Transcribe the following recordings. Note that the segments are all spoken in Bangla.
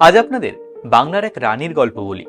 আজ আপনাদের বাংলার এক রানীর গল্প বলি,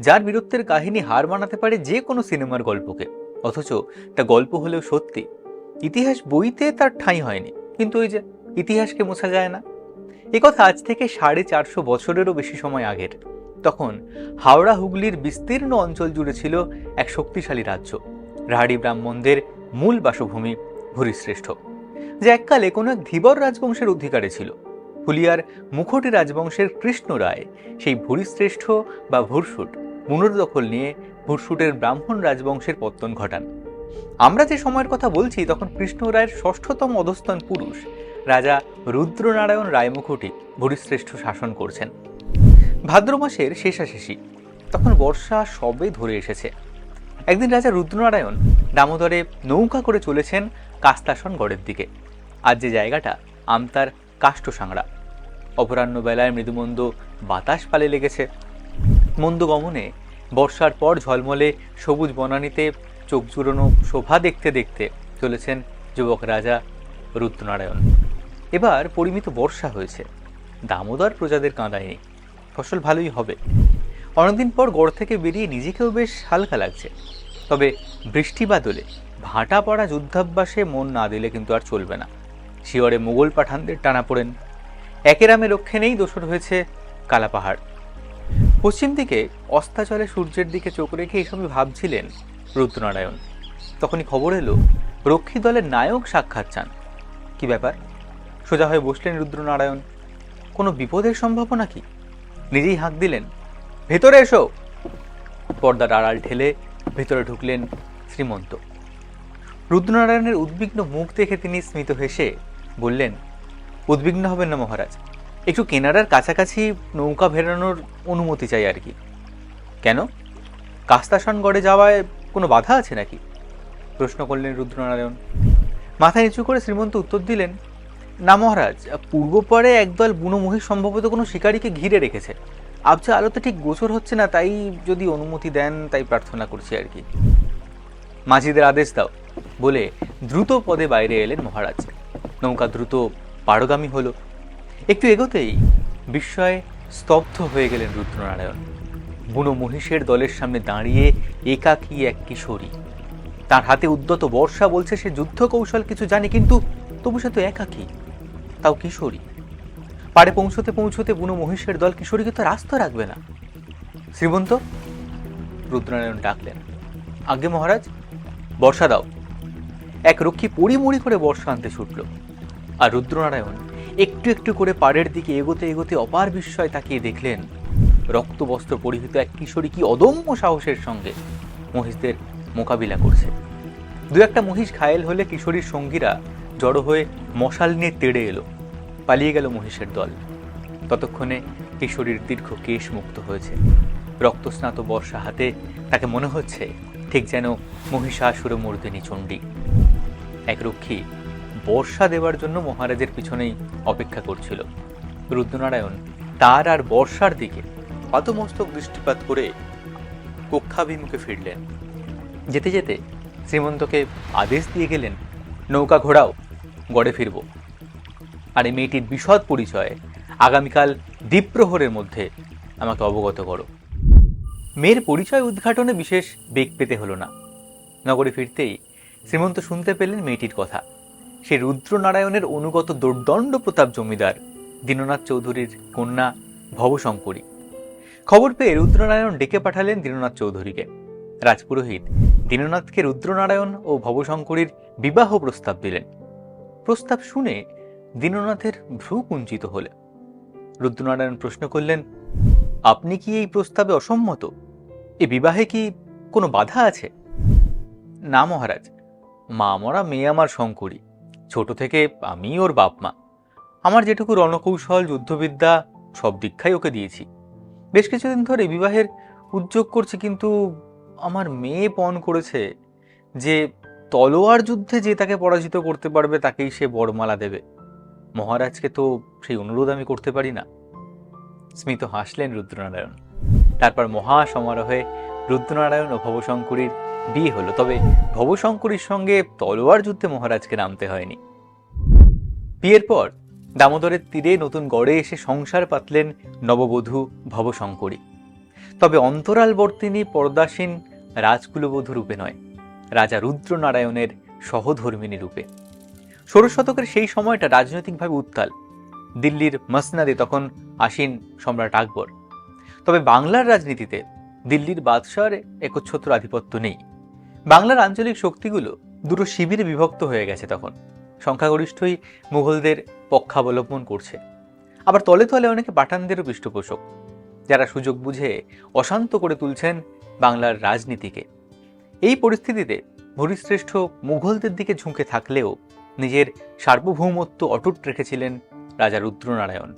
যার বীরত্বের কাহিনী হার মানাতে পারে যে কোনো সিনেমার গল্পকে। অথচ তা গল্প হলেও সত্যি। ইতিহাস বইতে তার ঠাঁই হয়নি, কিন্তু ওই যে ইতিহাসকে মোছা যায় না। এ কথা আজ থেকে সাড়ে চারশো বছরেরও বেশি সময় আগের। তখন হাওড়া হুগলির বিস্তীর্ণ অঞ্চল জুড়ে ছিল এক শক্তিশালী রাজ্য। রাহাড়ি ব্রাহ্মণদের মূল বাসভূমি ভূরিশ্রেষ্ঠ, যে এককালে কোনো এক ধীবর রাজবংশের অধিকারে ছিল। হুলিয়ার মুখোটি রাজবংশের কৃষ্ণ রায়, সেই ভূরিশ্রেষ্ঠ বা ভুরসুট পুনর্দখল নিয়ে ভুরসুটের ব্রাহ্মণ রাজবংশের পত্তন ঘটান। আমরা যে সময়ের কথা বলছি, তখন কৃষ্ণ রায়ের ষষ্ঠতম অধস্থান পুরুষ, রাজা রুদ্রনারায়ণ রায়মুখোটি ভূরিশ্রেষ্ঠ শাসন করছেন। ভাদ্র মাসের শেষাশেষি, তখন বর্ষা সবে ধরে এসেছে। একদিন রাজা রুদ্রনারায়ণ দামোদরে নৌকা করে চলেছেন কাস্তাসন গড়ের দিকে। আজ যে জায়গাটা আমতার কাষ্ঠসাংড়া। অপরাহ্ন বেলায় মৃদুমন্দ বাতাস পালে লেগেছে। মন্দ গমনে বর্ষার পর ঝলমলে সবুজ বনানীতে চোখ জুড়োনো শোভা দেখতে দেখতে চলেছেন যুবক রাজা রুদ্রনারায়ণ। এবার পরিমিত বর্ষা হয়েছে। দামোদর প্রজাদের কাঁদায়নি ফসল ভালোই হবে। অনেকদিন পর গড় থেকে বেরিয়ে নিজেকেও বেশ হালকা লাগছে। তবে বৃষ্টি বাদলে ভাটা পড়া যুদ্ধাভ্যাসে মন না দিলে কিন্তু আর চলবে না। শিয়রে মোগল পাঠানদের টানা পড়েন একেরামে নেই, দোসর হয়েছে কালাপাহাড় পশ্চিম দিকে অস্তাচলে সূর্যের দিকে চোখ রেখে এসবই ভাবছিলেন রুদ্রনারায়ণ। তখনই খবর এলো, রক্ষী দলের নায়ক সাক্ষাৎ চান। কি ব্যাপার? সোজা হয়ে বসলেন রুদ্রনারায়ণ। কোনো বিপদের সম্ভাবনা কি? নিজেই হাঁক দিলেন, ভেতরে এসো! পর্দার আড়াল ঠেলে ভেতরে ঢুকলেন শ্রীমন্ত। রুদ্রনারায়ণের উদ্বিগ্ন মুখ দেখে তিনি স্মিত হেসে বললেন উদ্বিগ্ন হবেন না, মহারাজ। একটু কেনাডার কাছাকাছি নৌকা ভেড়ানোর অনুমতি চাই আর কি। কেন? কাস্তাসনগড়ে যাওয়ায় কোনো বাধা আছে নাকি? প্রশ্ন করলেন রুদ্রনারায়ণ। মাথা নিচু করে শ্রীমন্ত উত্তর দিলেন, না, মহারাজ, পূর্ব পারে একদল বুনো মহিষ সম্ভবত কোনো শিকারীকে ঘিরে রেখেছে। আবছা আলোতে ঠিক গোচর হচ্ছে না, তাই যদি অনুমতি দেন, তাই প্রার্থনা করছি আর কি। মাঝিদের আদেশ দাও। বলে দ্রুত পদে বাইরে এলেন মহারাজ। নৌকা দ্রুত পারগামী হলো। একটু এগোতেই বিস্ময়ে স্তব্ধ হয়ে গেলেন রুদ্রনারায়ণ। বুনো মহিষের দলের সামনে দাঁড়িয়ে একাকী এক কিশোরী। তার হাতে উদ্যত বর্ষা বলছে সে যুদ্ধ কৌশল কিছু জানে, কিন্তু তবু সে তো একাকী, তাও কিশোরী। পাড়ে পৌঁছতে পৌঁছতে বুনো মহিষের দল কিশোরীকে তো রাস্তা রাখবে না। শ্রীমন্ত, রুদ্রনারায়ণ ডাকলেন, আজ্ঞে মহারাজ, বর্ষা দাও। এক রক্ষী পড়িমড়ি করে বর্ষা আনতে ছুটল। আর রুদ্রনারায়ণ একটু একটু করে পাড়ের দিকে এগোতে এগোতে অপার বিস্ময় তাকিয়ে দেখলেন, রক্তবস্ত্র পরিহিত এক কিশোরী কি অদম্য সাহসের সঙ্গে মহিষদের মোকাবিলা করছে। দু একটা মহিষ ঘায়েল হলে কিশোরীর সঙ্গীরা জড়ো হয়ে মশাল নিয়ে তেড়ে এলো। পালিয়ে গেল মহিষের দল। ততক্ষণে কিশোরীর দীর্ঘ কেশ মুক্ত হয়েছে। রক্তস্নাত বর্ষা হাতে তাকে মনে হচ্ছে ঠিক যেন মহিষাসুর মর্দিনী চণ্ডী। এক রক্ষী বর্ষা দেওয়ার জন্য মহারাজের পিছনেই অপেক্ষা করছিল। রুদ্রনারায়ণ তার আর বর্ষার দিকে পাতমস্তক দৃষ্টিপাত করে কক্ষাভিমুখে ফিরলেন। যেতে যেতে শ্রীমন্তকে আদেশ দিয়ে গেলেন, নৌকা ঘোড়াও, গড়ে ফিরব। আর এই মেয়েটির বিশদ পরিচয় আগামীকাল দ্বীপ্রহরের মধ্যে আমাকে অবগত করো। মেয়ের পরিচয় উদ্ঘাটনে বিশেষ বেগ পেতে হলো না। নগরে ফিরতেই শ্রীমন্ত শুনতে পেলেন মেয়েটির কথা। সে রুদ্রনারায়ণের অনুগত দুর্দণ্ড প্রতাপ জমিদার, দীননাথ চৌধুরীর কন্যা ভবশঙ্করী। খবর পেয়ে রুদ্রনারায়ণ ডেকে পাঠালেন দীননাথ চৌধুরীকে। রাজপুরোহিত দীননাথকে রুদ্রনারায়ণ ও ভবশঙ্করীর বিবাহ প্রস্তাব দিলেন। প্রস্তাব শুনে দীননাথের ভ্রু কুঞ্চিত হলে। রুদ্রনারায়ণ প্রশ্ন করলেন, আপনি কি এই প্রস্তাবে অসম্মত? এ বিবাহে কি কোনো বাধা আছে? না মহারাজ, মা মরা মেয়ে আমার শঙ্করী। ছোট থেকে আমি ওর বাপ মা। আমার যেটুকু রণকৌশল, যুদ্ধবিদ্যা, সব দীক্ষাই ওকে দিয়েছি। বেশ কিছুদিন ধরে বিবাহের উদ্যোগ করছি কিন্তু আমার মেয়ে পণ করেছে যে তলোয়ার যুদ্ধে যে তাকে পরাজিত করতে পারবে তাকেই সে বরমালা দেবে। মহারাজকে তো সেই অনুরোধ আমি করতে পারি না। স্মিত হাসলেন রুদ্রনারায়ণ। তারপর মহা সমারোহে রুদ্রনারায়ণ ও ভবশঙ্করীর বিয়ে হলো, তবে ভবশঙ্করীর সঙ্গে তলোয়ার যুদ্ধে মহারাজকে নামতে হয়নি। বিয়ের পর দামোদরের তীরে নতুন গড়ে এসে সংসার পাতলেন নববধূ ভবশঙ্করী। তবে অন্তরালবর্তিনী পর্দাসীন রাজকুলবধূ রূপে নয়, রাজা রুদ্রনারায়ণের সহধর্মিনী রূপে। ষোড়শ শতকের সেই সময়টা রাজনৈতিকভাবে উত্তাল। দিল্লির মসনাদে তখন আসীন সম্রাট আকবর। তবে বাংলার রাজনীতিতে দিল্লির বাদশার একচ্ছত্র আধিপত্য নেই। বাংলার আঞ্চলিক শক্তিগুলো দুটো শিবিরে বিভক্ত হয়ে গেছে তখন। সংখ্যাগরিষ্ঠই মুঘলদের পক্ষাবলম্বন করছে। আবার তলে তলে অনেকে পাঠানদেরও পৃষ্ঠপোষক, যারা সুযোগ বুঝে অশান্ত করে তুলছেন বাংলার রাজনীতিকে। এই পরিস্থিতিতে ভরিশ্রেষ্ঠ মুঘলদের দিকে ঝুঁকে থাকলেও নিজের সার্বভৌমত্ব অটুট রেখেছিলেন রাজা রুদ্রনারায়ণ।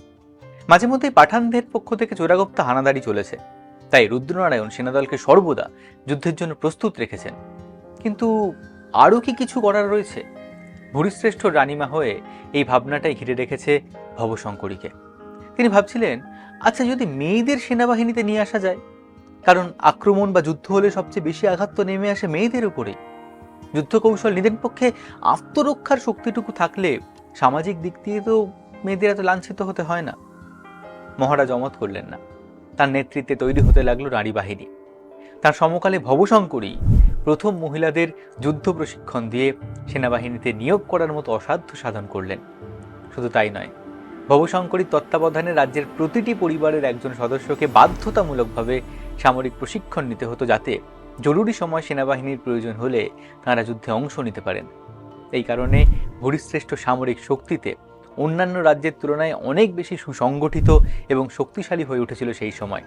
মাঝে মধ্যেই পাঠানদের পক্ষ থেকে চোরাগপ্তা হানাদারি চলেছে, তাই রুদ্রনারায়ণ সেনাদলকে সর্বদা যুদ্ধের জন্য প্রস্তুত রেখেছেন। কিন্তু আরও কি কিছু করার রয়েছে? ভূরিশ্রেষ্ঠ রানীমা হয়ে এই ভাবনাটাই ঘিরে রেখেছে ভবশঙ্করীকে। তিনি ভাবছিলেন আচ্ছা যদি মেয়েদের সেনাবাহিনীতে নিয়ে আসা যায়, কারণ আক্রমণ বা যুদ্ধ হলে সবচেয়ে বেশি আঘাত তো নেমে আসে মেয়েদের উপরেই। যুদ্ধ কৌশল নিজের পক্ষে আত্মরক্ষার শক্তিটুকু থাকলে সামাজিক দিক দিয়ে তো মেয়েদের এত লাঞ্ছিত হতে হয় না। মহারাজ অমত করলেন না। তার নেতৃত্বে তৈরি হতে লাগল নারী বাহিনী। তার সমকালে ভবশঙ্করী প্রথম মহিলাদের যুদ্ধ প্রশিক্ষণ দিয়ে সেনাবাহিনীতে নিয়োগ করার মতো অসাধ্য সাধন করলেন। শুধু তাই নয়, ভবশঙ্করীর তত্ত্বাবধানে রাজ্যের প্রতিটি পরিবারের একজন সদস্যকে বাধ্যতামূলকভাবে সামরিক প্রশিক্ষণ নিতে হতো যাতে জরুরি সময় সেনাবাহিনীর প্রয়োজন হলে তাঁরা যুদ্ধে অংশ নিতে পারেন। এই কারণে ভূরিশ্রেষ্ঠ সামরিক শক্তিতে অন্যান্য রাজ্যের তুলনায় অনেক বেশি সুসংগঠিত এবং শক্তিশালী হয়ে উঠেছিল সেই সময়।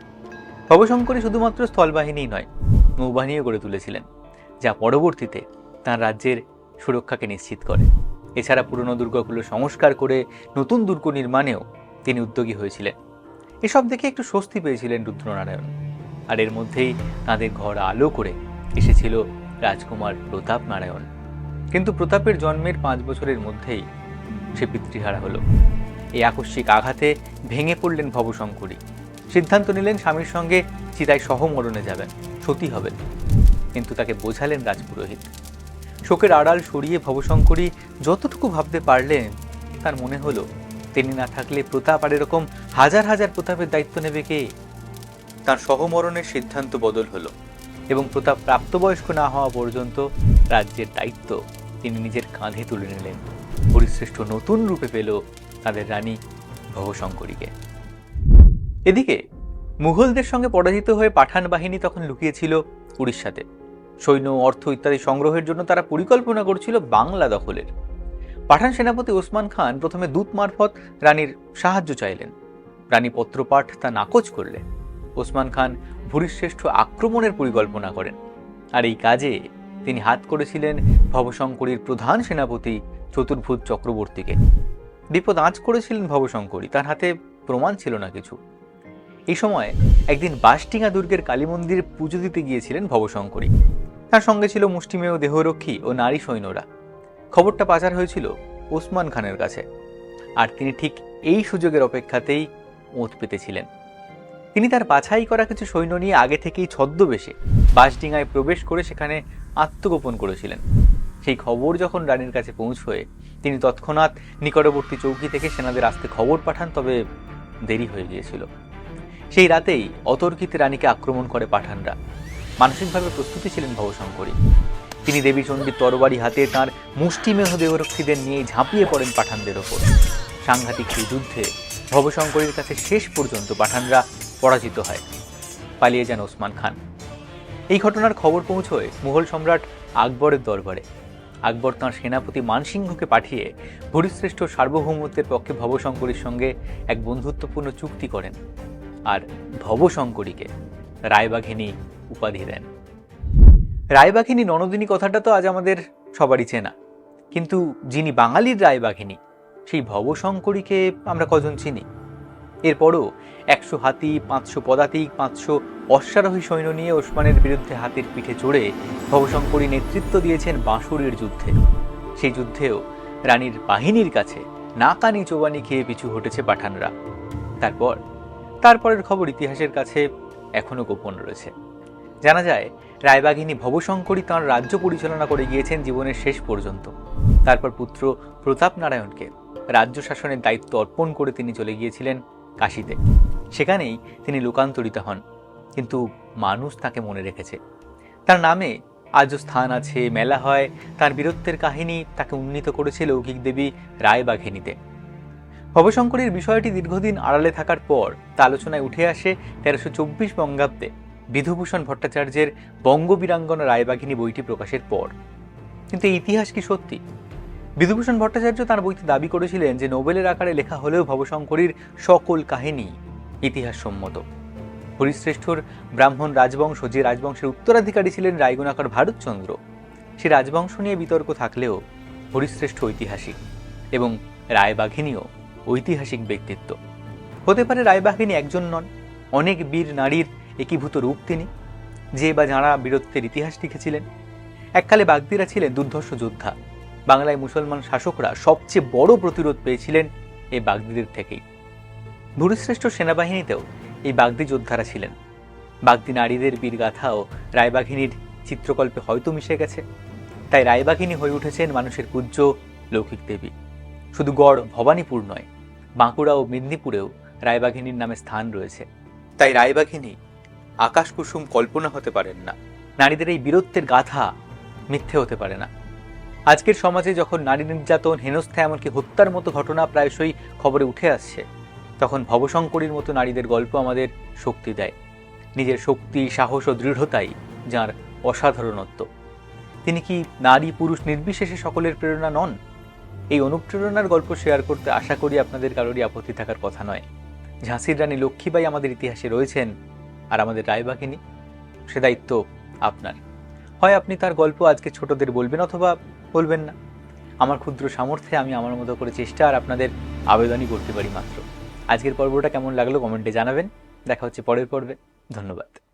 ভবশঙ্করী শুধুমাত্র স্থলবাহিনী নয়, নৌবাহিনীও গড়ে তুলেছিলেন। যা পরবর্তীতে তার রাজ্যের সুরক্ষাকে নিশ্চিত করে। এছাড়া পুরনো দুর্গগুলো সংস্কার করে নতুন দুর্গ নির্মাণেও তিনি উদ্যোগী হয়েছিলেন। এসব দেখে একটু স্বস্তি পেয়েছিলেন রুদ্রনারায়ণ। আর এর মধ্যেই তাদের ঘর আলো করে এসেছিল রাজকুমার প্রতাপ নারায়ণ। কিন্তু প্রতাপের জন্মের পাঁচ বছরের মধ্যেই সে পিতৃহারা হলো। এই আকস্মিক আঘাতে ভেঙে পড়লেন ভবশঙ্করী। সিদ্ধান্ত নিলেন স্বামীর সঙ্গে চিতায় সহমরণে যাবেন, সতী হবেন। কিন্তু তাকে বোঝালেন রাজপুরোহিত। শোকের আড়াল সরিয়ে ভবশঙ্করী যতটুকু ভাবতে পারলেন, তার মনে হলো, তিনি না থাকলে প্রতাপ আর এরকম হাজার হাজার প্রতাপের দায়িত্ব নেবে কে? তার সহমরণের সিদ্ধান্ত বদল হলো এবং প্রতাপ প্রাপ্তবয়স্ক না হওয়া পর্যন্ত রাজ্যের দায়িত্ব তিনি নিজের কাঁধে তুলে নিলেন। পরিশ্রেষ্ঠ নতুন রূপে পেল তাদের রানী ভবশঙ্করীকে। এদিকে মুঘলদের সঙ্গে পরাজিত হয়ে পাঠান বাহিনী তখন লুকিয়েছিল উড়িষ্যাতে। সৈন্য, অর্থ ইত্যাদি সংগ্রহের জন্য তারা পরিকল্পনা করছিল বাংলা দখলের। পাঠান সেনাপতি ওসমান খান প্রথমে দূত মারফত রানীর সাহায্য চাইলেন। রানী পত্রপাঠ তা নাকচ করলেন। ওসমান খান ভূরিশ্রেষ্ঠ আক্রমণের পরিকল্পনা করেন। আর এই কাজে তিনি হাত করেছিলেন ভবশঙ্করীর প্রধান সেনাপতি চতুর্ভুজ চক্রবর্তীকে। বিপদ আঁচ করেছিলেন ভবশঙ্করী, তার হাতে প্রমাণ ছিল না কিছু। এই সময় একদিন বাসটিঙা দুর্গের কালী মন্দিরে পুজো দিতে গিয়েছিলেন ভবশঙ্করী। তার সঙ্গে ছিল মুষ্টিমেয় দেহরক্ষী ও নারী সৈন্যরা। খবরটা পাচার হয়েছিল ওসমান খানের কাছে। আর তিনি ঠিক এই সুযোগের অপেক্ষাতেই ওঁত পেতেছিলেন। তিনি তার বাছাই করা কিছু সৈন্য নিয়ে আগে থেকেই ছদ্মবেশে বাসডিঙায় প্রবেশ করে সেখানে আত্মগোপন করেছিলেন। সেই খবর যখন রানীর কাছে পৌঁছয় তিনি তৎক্ষণাৎ নিকটবর্তী চৌকি থেকে সেনাদের আসতে খবর পাঠান, তবে দেরি হয়ে গিয়েছিল। সেই রাতেই অতর্কিতে রানীকে আক্রমণ করে পাঠানরা। মানসিকভাবে প্রস্তুতি ছিলেন ভবশঙ্করী। তিনি দেবী চণ্ডীর তরবারি হাতে তাঁর মুষ্টিমেহ দেহরক্ষীদের নিয়ে ঝাঁপিয়ে পড়েন পাঠানদের ওপর। সাংঘাতিক সেই যুদ্ধে ভবশঙ্করীর কাছে শেষ পর্যন্ত পাঠানরা পরাজিত হয়। পালিয়ে যান ওসমান খান। এই ঘটনার খবর পৌঁছয় মুঘল সম্রাট আকবরের দরবারে। আকবর তাঁর সেনাপতি মানসিংহকে পাঠিয়ে ভূরিশ্রেষ্ঠ সার্বভৌমত্বের পক্ষে ভবশঙ্করীর সঙ্গে এক বন্ধুত্বপূর্ণ চুক্তি করেন। আর ভবশঙ্করীকে রায়বাঘিনী উপাধি দেন। রায়বাঘিনী ননদিনী কথাটা তো আজ আমাদের সবারই চেনা। কিন্তু যিনি বাঙালির রায়বাঘিনী, সেই ভবশঙ্করীকে আমরা কজন চিনি? এরপরও একশো হাতি, পাঁচশো পদাতিক, পাঁচশো অশ্বারোহী সৈন্য নিয়ে ওসমানের বিরুদ্ধে হাতির পিঠে চড়ে ভবশঙ্করী নেতৃত্ব দিয়েছেন বাঁশুড়ির যুদ্ধে। সেই যুদ্ধেও রানীর বাহিনীর কাছে নাকানি চোবানি খেয়ে পিছু হটেছে পাঠানরা। তারপর, তারপরের খবর ইতিহাসের কাছে এখনও গোপন রয়েছে। জানা যায়, রায়বাঘিনী ভবশঙ্করী তাঁর রাজ্য পরিচালনা করে গিয়েছেন জীবনের শেষ পর্যন্ত। তারপর পুত্র প্রতাপ নারায়ণকে রাজ্য শাসনের দায়িত্ব অর্পণ করে তিনি চলে গিয়েছিলেন কাশিতে। সেখানেই তিনি লোকান্তরিত হন। কিন্তু মানুষ তাকে মনে রেখেছে। তার নামে আজও স্থান আছে, মেলা হয়। তার বীরত্বের কাহিনী তাকে উন্নীত করেছে লৌকিক দেবী রায়বাঘিনীতে। ভবশঙ্করীর বিষয়টি দীর্ঘদিন আড়ালে থাকার পর তা আলোচনায় উঠে আসে তেরোশো চব্বিশ বঙ্গাব্দে। বিধুভূষণ ভট্টাচার্যের বঙ্গবীরাঙ্গনা রায়বাঘিনী বইটি প্রকাশের পর। কিন্তু ইতিহাস কি সত্যি? বিধুভূষণ ভট্টাচার্য তার বইতে দাবি করেছিলেন যে নোবেলের আকারে লেখা হলেও ভবশঙ্করীর সকল কাহিনী ইতিহাসসম্মত। হরিশ্রেষ্ঠর ব্রাহ্মণ রাজবংশ যে রাজবংশের উত্তরাধিকারী ছিলেন রায়গুণাকর ভারতচন্দ্র, সে রাজবংশ নিয়ে বিতর্ক থাকলেও হরিশ্রেষ্ঠ ঐতিহাসিক এবং রায়বাঘিনীও ঐতিহাসিক ব্যক্তিত্ব। হতে পারে রায়বাঘিনী একজন নন, অনেক বীর নারীর একীভূত রূপ তিনি, যে বা যাঁরা বীরত্বের ইতিহাস লিখেছিলেন। এককালে বাগদিরা ছিলেন দুর্ধর্ষ যোদ্ধা। বাংলায় মুসলমান শাসকরা সবচেয়ে বড় প্রতিরোধ পেয়েছিলেন এই বাগদিদের থেকেই। ভুরিশ্রেষ্ঠ সেনাবাহিনীতেও এই বাগদি যোদ্ধারা ছিলেন। বাগদি নারীদের বীর গাথাও রায়বাঘিনীর চিত্রকল্পে হয়তো মিশে গেছে। তাই রায়বাঘিনী হয়ে উঠেছেন মানুষের পূজ্য লৌকিক দেবী। শুধু গড় ভবানীপুর নয়, বাঁকুড়া ও মেদিনীপুরেও রায়বাঘিনীর নামে স্থান রয়েছে। তাই রায়বাঘিনী আকাশ কুসুম কল্পনা হতে পারেন না। নারীদের এই বীরত্বের গাথা মিথ্যে হতে পারে না। আজকের সমাজে যখন নারী নির্যাতন, হেনস্থা, এমনকি হত্যার মতো ঘটনা প্রায়শই খবরে উঠে আসছে, তখন ভবশঙ্করীর মতো নারীদের গল্প আমাদের শক্তি দেয়। নিজের শক্তি, সাহস ও দৃঢ়তাই যার অসাধারণত্ব। তিনি কি নারী পুরুষ নির্বিশেষে সকলের প্রেরণা নন? এই অনুপ্রেরণার গল্প শেয়ার করতে আশা করি আপনাদের কারোরই আপত্তি থাকার কথা নয়। ঝাঁসির রানী লক্ষ্মীবাই আমাদের ইতিহাসে রয়েছেন আর আমাদের রায়বাঘিনী সে দায়িত্ব আপনার। হয় আপনি তার গল্প আজকে ছোটদের বলবেন অথবা বলবেন না। আমার ক্ষুদ্র সামর্থ্যে আমি আমার মতো করে চেষ্টা আর আপনাদের আবেদনই করতে পারি মাত্র। আজকের পর্বটা কেমন লাগল কমেন্টে জানাবেন। দেখা হচ্ছে পরের পর্বে। ধন্যবাদ।